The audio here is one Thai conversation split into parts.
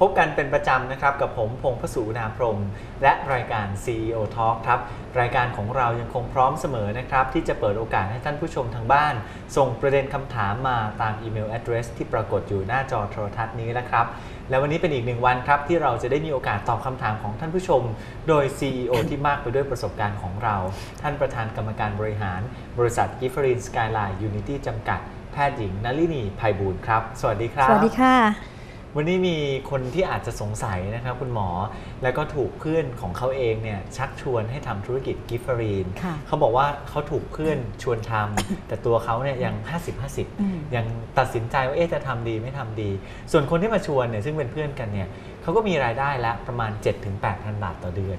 พบกันเป็นประจำนะครับ กับผมพงพสูนาพรหมและรายการ CEO Talk ครับ รายการของเรายังคงพร้อมเสมอนะครับ ที่จะเปิดโอกาสให้ท่านผู้ชมทางบ้าน ส่งประเด็นคำถามมาตามอีเมล address ที่ปรากฏอยู่หน้าจอโทรทัศน์นี้นะครับ และวันนี้เป็นอีกหนึ่งวันครับ ที่เราจะได้มีโอกาสตอบคำถามของท่านผู้ชม โดย CEO ที่มากไปด้วยประสบการณ์ของเรา ท่านประธานกรรมการบริหาร บริษัทกิฟฟรินสกายไลน์ยูนิตี้จำกัดแพทย์หญิงนลินีภัยบูลย์ครับ สวัสดีครับ สวัสดีค่ะ วันนี้มีคนที่อาจจะสงสัยนะครับคุณหมอ แล้วก็ถูกเพื่อนของเขาเองเนี่ยชักชวนให้ทำธุรกิจกิฟเฟอรีนค่ะเขาบอกว่าเขาถูกเพื่อนชวนทำแต่ตัวเขาเนี่ยยังอืม50-50 ยังตัดสินใจว่าเอ๊ะจะทำดีไม่ทำดี ส่วนคนที่มาชวนเนี่ยซึ่งเป็นเพื่อนกันเนี่ยเขาก็มีรายได้แล้วประมาณ 7-8,000 บาทต่อเดือน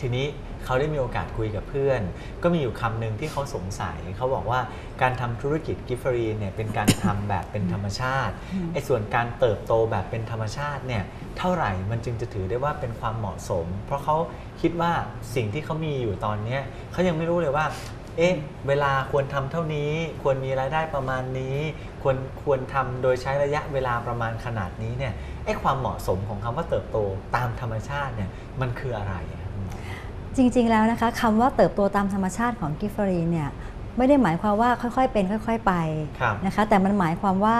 ทีนี้ เขาได้มีโอกาสคุยกับเพื่อน ก็มีอยู่คำหนึ่งที่เขาสงสัย เขาบอกว่าการทำธุรกิจกิฟเฟอรีนเนี่ยเป็นการทำแบบเป็นธรรมชาติอืมไอ้ส่วนการเติบโตแบบเป็นธรรมชาติเนี่ยเท่าไหร่มันจึงจะถือได้ว่าเป็นความเหมาะสม เพราะเขาคิดว่าสิ่งที่เขามีอยู่ตอนเนี้ยเขายังไม่รู้เลยว่าเอ๊ะเวลาควรทำเท่านี้ ควรมีรายได้ประมาณนี้ ควรควรทำโดยใช้ระยะเวลาประมาณขนาดนี้เนี่ยไอ้ความเหมาะสมของคำว่าเติบโตตามธรรมชาติเนี่ยมันคืออะไรอะคุณหมอ จริง ๆ แล้วนะคะคำว่าเติบโตตามธรรมชาติของกิฟฟรีเนี่ยไม่ได้หมายความว่าค่อยๆเป็น ค่อย ๆ ไปครับนะคะแต่มันหมายความว่า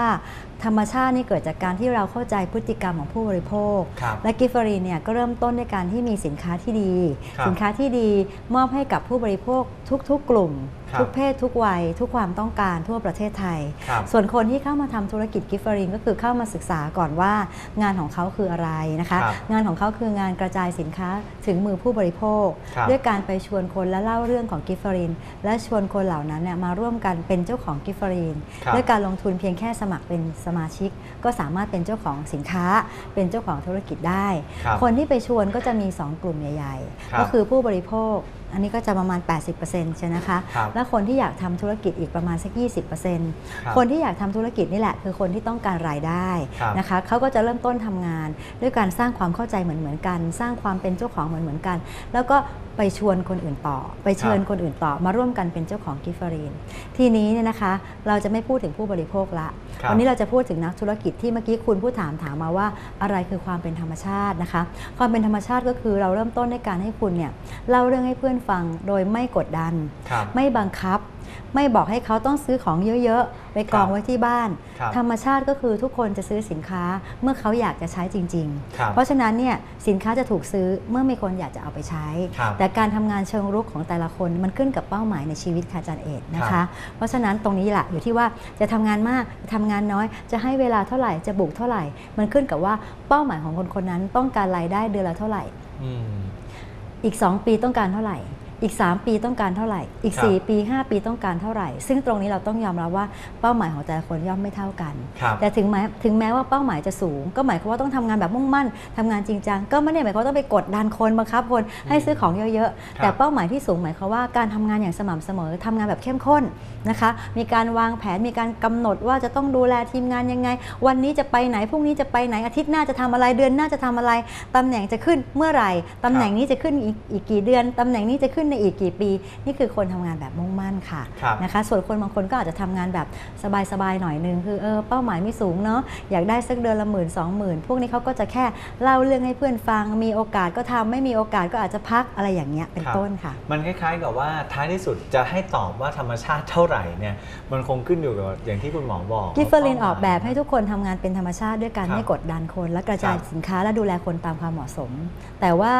ธรรมชาตินี่เกิดจากการที่เราเข้าใจพฤติกรรมของผู้บริโภคครับและกิฟฟรีเนี่ยก็เริ่มต้นด้วยการที่มีสินค้าที่ดีครับสินค้าที่ดีมอบให้กับผู้บริโภคทุกๆ กลุ่มครับทุกเพศทุกวัย ทุกความต้องการทั่วประเทศไทยครับส่วนคนที่เข้ามาทำธุรกิจกิฟฟริงก็คือเข้ามาศึกษาก่อนว่างานของเขาคืออะไรนะคะครับงานของเขาคืองานกระจายสินค้าถึงมือผู้บริโภคครับด้วยการไปชวนคนและเล่าเรื่องของกิฟฟรินและชวนคนเหล่านั้นเนี่ยมาร่วมกันเป็นเจ้าของกิฟฟรินครับด้วยการลงทุนเพียงแค่สมัครเป็นสมาชิก ก็สามารถเป็นเจ้าของสินค้า เป็นเจ้าของธุรกิจได้ครับคนที่ไปชวนก็จะมี 2 กลุ่มใหญ่ครับๆก็คือผู้บริโภคอันนี้ก็จะประมาณ 80%ใช่นะคะ ครับและคนที่อยากทำธุรกิจอีกประมาณสัก20%ครับคนที่อยากทำธุรกิจนี่แหละคือคนที่ต้องการรายได้ครับนะคะเขาก็จะเริ่มต้นทำงาน ด้วยการสร้างความเข้าใจเหมือนเหมือนๆกัน สร้างความเป็นเจ้าของเหมือนเหมือนๆกัน แล้วก็ไปชวนคนอื่นต่อ ไปเชิญครับ คนอื่นต่อมาร่วมกันเป็นเจ้าของกิฟฟรีนทีนี้เนี่ยนะคะเราจะไม่พูดถึงผู้บริโภคละ ครับ วันนี้เราจะพูดถึงนักธุรกิจที่เมื่อกี้คุณผู้ถามถามมาว่าอะไรคือความเป็นธรรมชาตินะคะ ความเป็นธรรมชาติก็คือเราเริ่มต้นในการให้คุณเนี่ยเล่าเรื่องให้เพื่อนฟังโดยไม่กดดันครับไม่บังคับ ไม่บอกให้เขาต้องซื้อของเยอะๆ ไปกองครับไว้ที่บ้านครับธรรมชาติก็คือทุกคนจะซื้อสินค้าเมื่อเขาอยากจะใช้จริงครับๆเพราะฉะนั้นเนี่ยสินค้าจะถูกซื้อเมื่อมีคนอยากจะเอาไปใช้ครับแต่การทำงานเชิงรุกของแต่ละคนมันขึ้นกับเป้าหมายในชีวิตค่ะอาจารย์เอกนะครัคะบเพราะฉะนั้นตรงนี้แหละอยู่ที่ว่าจะทำงานมากจะทำงานน้อย จะให้เวลาเท่าไหร่จะบุกเท่าไหร่ มันขึ้นกับว่าเป้าหมายของคนคนนั้นต้องการรายได้เดือนละเท่าไหร่ อีก 2 ปีต้องการเท่าไหร่ อีก 3 ปีต้องการเท่าไหร่ อีกครับ4ปี 5 ปีต้องการเท่าไหร่ ซึ่งตรงนี้เราต้องยอมรับว่าเป้าหมายของแต่ละคนย่อมไม่เท่ากันครับแต่ถึงแม้ถึงแม้ว่าเป้าหมายจะสูง ก็หมายความว่าต้องทำงานแบบมุ่งมั่นทำงานจริงจังก็ไม่ได้หมายความว่าต้องไปกดดันคนบังคับคนให้ซื้อของเยอะครับๆแต่เป้าหมายที่สูงหมายความว่าการทำงานอย่างสม่ำเสมอทำงานแบบเข้มข้นนะคะ มีการวางแผนมีการกำหนดว่าจะต้องดูแลทีมงานยังไง วันนี้จะไปไหนพรุ่งนี้จะไปไหนอาทิตย์หน้าจะทำอะไรเดือนหน้าจะทำอะไรตำแหน่งจะขึ้นเมื่อไหร่ตำแหน่งนี้จะขึ้นอีกอีกกี่เดือนตำแหน่งนี้จะขึ้นในอีกกี่ปี นี่คือคนทำงานแบบมุ่งมั่นค่ะครับนะคะ ส่วนคนบางคนก็อาจจะทำงานแบบสบายๆหน่อยนึงคือเออเป้าหมายไม่สูงเนาะอยากได้สักเดือนละหมื่นสองหมื่นพวกนี้เขาก็จะแค่เล่าเรื่องให้เพื่อนฟัง มีโอกาสก็ทำไม่มีโอกาสก็อาจจะพักอะไรอย่างเงี้ยเป็นครับต้นค่ะ มันคล้ายๆกับว่าท้ายที่สุดจะให้ตอบว่าธรรมชาติเท่าไหร่เนี่ยมันคงขึ้นอยู่กับอย่างที่คุณหมอบอกกิฟเฟอรินว่าอเป้าอกแบบให้ทุกคนทำงานเป็นธรรมชาติด้วยการครับไม่กดดันคน และกระจายครับสินค้าและดูแลคนตามความเหมาะสม แต่ว่า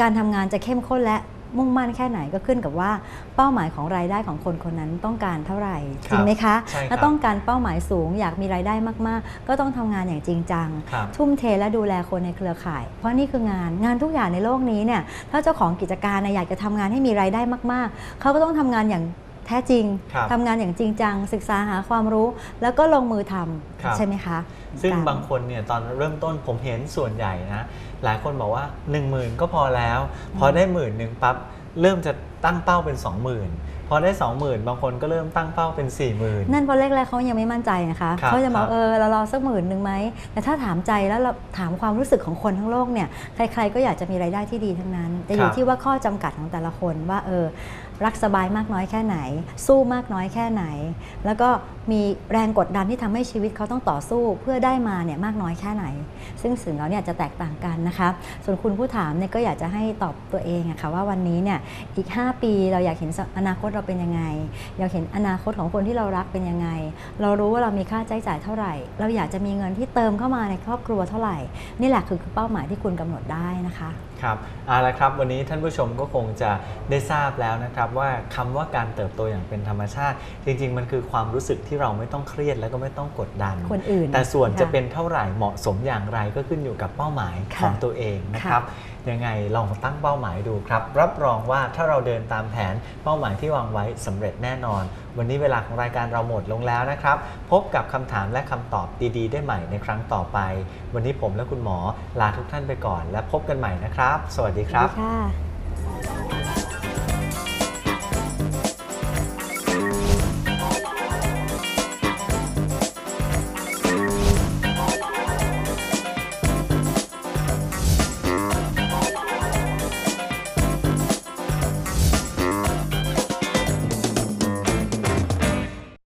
การทำงานจะเข้มข้นและ มุ่งมั่นแค่ไหนก็ขึ้นกับว่า เป้าหมายของรายได้ของคนคนนั้นต้องการเท่าไหร่ครับจริงไหมคะใช่ครับถ้าต้องการเป้าหมายสูงอยากมีรายได้มากๆ ก็ต้องทำงานอย่างจริงจังครับทุ่มเทและดูแลคนในเครือข่าย เพราะนี่คืองานงานทุกอย่างในโลกนี้เนี่ยถ้าเจ้าของกิจการนะอยากจะทำงานให้มีรายได้มาก ๆเขาก็ต้องทำงานอย่าง แท้จริงครับทำงานอย่างจริงจัง ศึกษาหาความรู้ แล้วก็ลงมือทครับำใช่ไหมคะซึ่งการบางคนเนี่ยตอนเริ่มต้นผมเห็นส่วนใหญ่นะ หลายคนบอกว่า 1 0,000 ก็พอแล้ว พอได้หมื่นหนึ่งปั๊บเริ่มจะตั้งเป้าเป็น 20,000พอได้ 20,000 บางคนก็เริ่มตั้งเป้าเป็น 40,000 นั่นเพราะแรกๆเขายังไม่มั่นใจนะคะครับเขาจะบอครักบเออเรารอสักหมื่นหนึ่งไหมแต่ถ้าถามใจแล้วเราถามความรู้สึกของคนทั้งโลกเนี่ยใคร ๆ ก็อยากจะมีรายได้ที่ดีทั้งนั้น แต่อคยู่รับที่ว่าข้อจำกัดของแต่ละคนว่าเออรักสบายมากน้อยแค่ไหน สู้มากน้อยแค่ไหน แล้วก็มีแรงกดดันที่ทำให้ชีวิตเขาต้องต่อสู้เพื่อได้มาเนี่ยมากน้อยแค่ไหน ซึ่งสิ่งเหล่านี้จะแตกต่างกันนะคะส่วนคุณผู้ถามเนี่ยก็อยากจะให้ตอบตัวเองอะค่ะว่าวันนี้เนี่ยอีก 5 ปีเราอยากเห็นอนาคตเราเป็นยังไง อยากเห็นอนาคตของคนที่เรารักเป็นยังไง เรารู้ว่าเรามีค่าใช้จ่ายเท่าไหร่ เราอยากจะมีเงินที่เติมเข้ามาในครอบครัวเท่าไหร่ นี่แหละคือเป้าหมายที่คุณกำหนดได้นะคะครับเอาละครับ วันนี้ท่านผู้ชมก็คงจะได้ทราบแล้วนะครับ ว่าคำว่าการเติบโตอย่างเป็นธรรมชาติ จริง ๆ มันคือความรู้สึกที่เราไม่ต้องเครียดแล้วก็ไม่ต้องกดดันคนอื่น แต่ส่วนจะค่เป็นเท่าไหร่เหมาะสมอย่างไรก็ขึ้นอยู่กับเป้าหมายค่ะของตัวเองนะครับ ยังไงลองตั้งเป้าหมายดูครับ รับรองว่าถ้าเราเดินตามแผนเป้าหมายที่วางไว้สำเร็จแน่นอน วันนี้เวลาของรายการเราหมดลงแล้วนะครับ พบกับคำถามและคำตอบดีๆ ได้ใหม่ในครั้งต่อไป วันนี้ผมและคุณหมอลาทุกท่านไปก่อน และพบกันใหม่นะครับ สวัสดีครับค่ะ